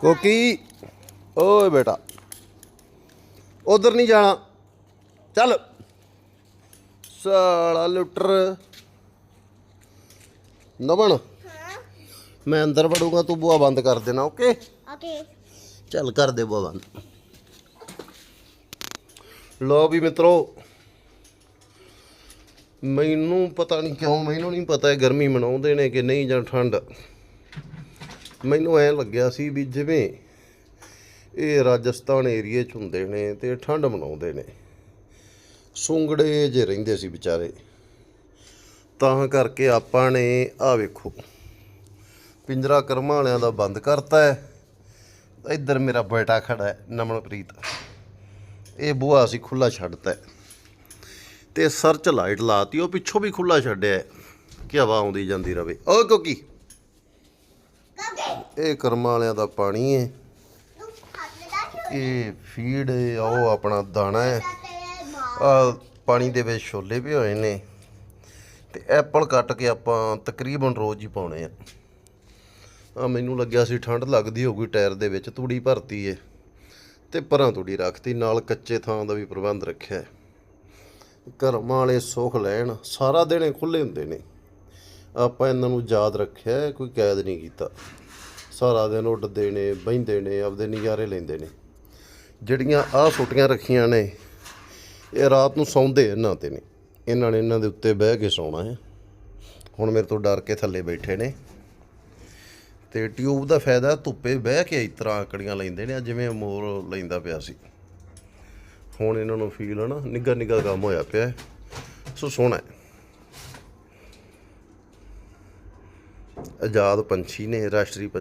ਕੋਕੀ ਓਏ ਬੇਟਾ। ਉਧਰ ਨਹੀਂ ਜਾਣਾ। ਚੱਲ। ਸਾਲਾ ਲੁੱਟਰ। ਨਵਣ ਮੈਂ ਅੰਦਰ ਵੜੂੰਗਾ ਤੂੰ ਬੂਆ ਬੰਦ ਕਰ ਦੇਣਾ ਓਕੇ? ਓਕੇ। ਚੱਲ ਕਰ ਦੇ ਬੂਆ ਬੰਦ। ਲੋ ਵੀ ਮਿੱਤਰੋ ਮੈਨੂੰ ਪਤਾ ਨਹੀਂ ਕਿਉਂ ਮੈਨੂੰ ਨਹੀਂ ਪਤਾ ਇਹ ਗਰਮੀ ਮਨਾਉਂਦੇ ਨੇ ਕਿ ਨਹੀਂ ਜਾਂ ਠੰਡ। ਮੈਨੂੰ ਐ ਲੱਗਿਆ ਸੀ ਵੀ ਜਿਵੇਂ ਇਹ ਰਾਜਸਥਾਨ ਏਰੀਏ ਚ ਹੁੰਦੇ ਨੇ ਤੇ ਠੰਡ ਮਨਾਉਂਦੇ ਨੇ। ਸੁੰਗੜੇ ਜੇ ਰਹਿੰਦੇ ਸੀ ਵਿਚਾਰੇ, ਤਾਂ ਕਰਕੇ ਆਪਾਂ ਨੇ ਆ ਵੇਖੋ, ਪਿੰਜਰਾ ਕਰਮਾਂ ਵਾਲਿਆਂ ਦਾ ਬੰਦ ਕਰਤਾ ਹੈ। ਇੱਧਰ ਮੇਰਾ ਬੇਟਾ ਖੜਾ ਹੈ, ਨਮਨਪ੍ਰੀਤ। ਇਹ ਬੂਹਾ ਅਸੀਂ ਖੁੱਲਾ ਛੱਡਤਾ ਹੈ ਤੇ ਸਰਚ ਲਾਈਟ ਲਾਤੀ, ਉਹ ਪਿੱਛੋਂ ਵੀ ਖੁੱਲਾ ਛੱਡਿਆ ਕਿ ਹਵਾ ਆਉਂਦੀ ਜਾਂਦੀ ਰਵੇ। ਓਏ ਕੋਕੀ ਇਹ ਕਰਮਾਂ ਵਾਲਿਆਂ ਦਾ ਪਾਣੀ ਹੈ ਇਹ ਫੀਡ ਹੈ ਉਹ ਆਪਣਾ ਦਾਣਾ ਹੈ ਆ ਪਾਣੀ ਦੇ ਵਿੱਚ ਛੋਲੇ ਵੀ ਹੋਏ ਨੇ। ਤੇ ਐਪਲ ਕੱਟ ਕੇ ਆਪਾਂ ਤਕਰੀਬਨ ਰੋਜ਼ ਹੀ ਪਾਉਣੇ ਆ। ਆ ਮੈਨੂੰ ਲੱਗਿਆ ਸੀ ਠੰਡ ਲੱਗਦੀ ਹੋਊਗੀ ਟਾਇਰ ਦੇ ਵਿੱਚ, ਤੂੜੀ ਭਰਤੀ ਏ। ਤੇ ਪਰਾਂ ਤੂੜੀ ਰੱਖਤੀ, ਨਾਲ ਕੱਚੇ ਥਾਂ ਦਾ ਵੀ ਪ੍ਰਬੰਧ ਰੱਖਿਆ ਕਰਮਾਂ ਵਾਲੇ ਸੁੱਖ ਲੈਣ, ਸਾਰਾ ਦਿਨ ਇਹ ਖੁੱਲੇ ਹੁੰਦੇ ਨੇ। ਆਪਾਂ ਇਹਨਾਂ ਨੂੰ ਯਾਦ ਰੱਖਿਆ ਕੋਈ ਕੈਦ ਨਹੀਂ ਕੀਤਾ। ਸਾਰਾ ਦਿਨ ਉੱਡਦੇ ਨੇ ਬਹਿੰਦੇ ਨੇ ਆਪਦੇ ਨਜ਼ਾਰੇ ਲੈਂਦੇ ਨੇ। ਜਿਹੜੀਆਂ ਆਹ ਛੁੱਟੀਆਂ ਰੱਖੀਆਂ ਨੇ, ਇਹ ਰਾਤ ਨੂੰ ਸੌਂਦੇ ਇਹਨਾਂ ਤੇ ਨੇ। ਇਹਨਾਂ ਨੇ ਇਹਨਾਂ ਦੇ ਉੱਤੇ ਬਹਿ ਕੇ ਸੌਣਾ ਹੈ। ਹੁਣ ਮੇਰੇ ਤੋਂ ਡਰ ਕੇ ਥੱਲੇ ਬੈਠੇ ਨੇ। ਤੇ ਟਿਊਬ ਦਾ ਫਾਇਦਾ ਧੁੱਪੇ ਬਹਿ ਕੇ ਇਸ ਤਰ੍ਹਾਂ ਆਕੜੀਆਂ ਲੈਂਦੇ ਨੇ ਜਿਵੇਂ ਮੋਰ ਲੈਂਦਾ ਪਿਆ ਸੀ। ਹੁਣ ਇਹਨਾਂ ਨੂੰ ਫੀਲ ਹਨਾ ਨਿੱਘਾ ਨਿੱਘਾ ਕੰਮ ਹੋਇਆ ਪਿਆ ਸੋ ਸੋਹਣਾ ਆਜ਼ਾਦ ਪੰਛੀ ਨੇ, ਰਾਸ਼ਟਰੀ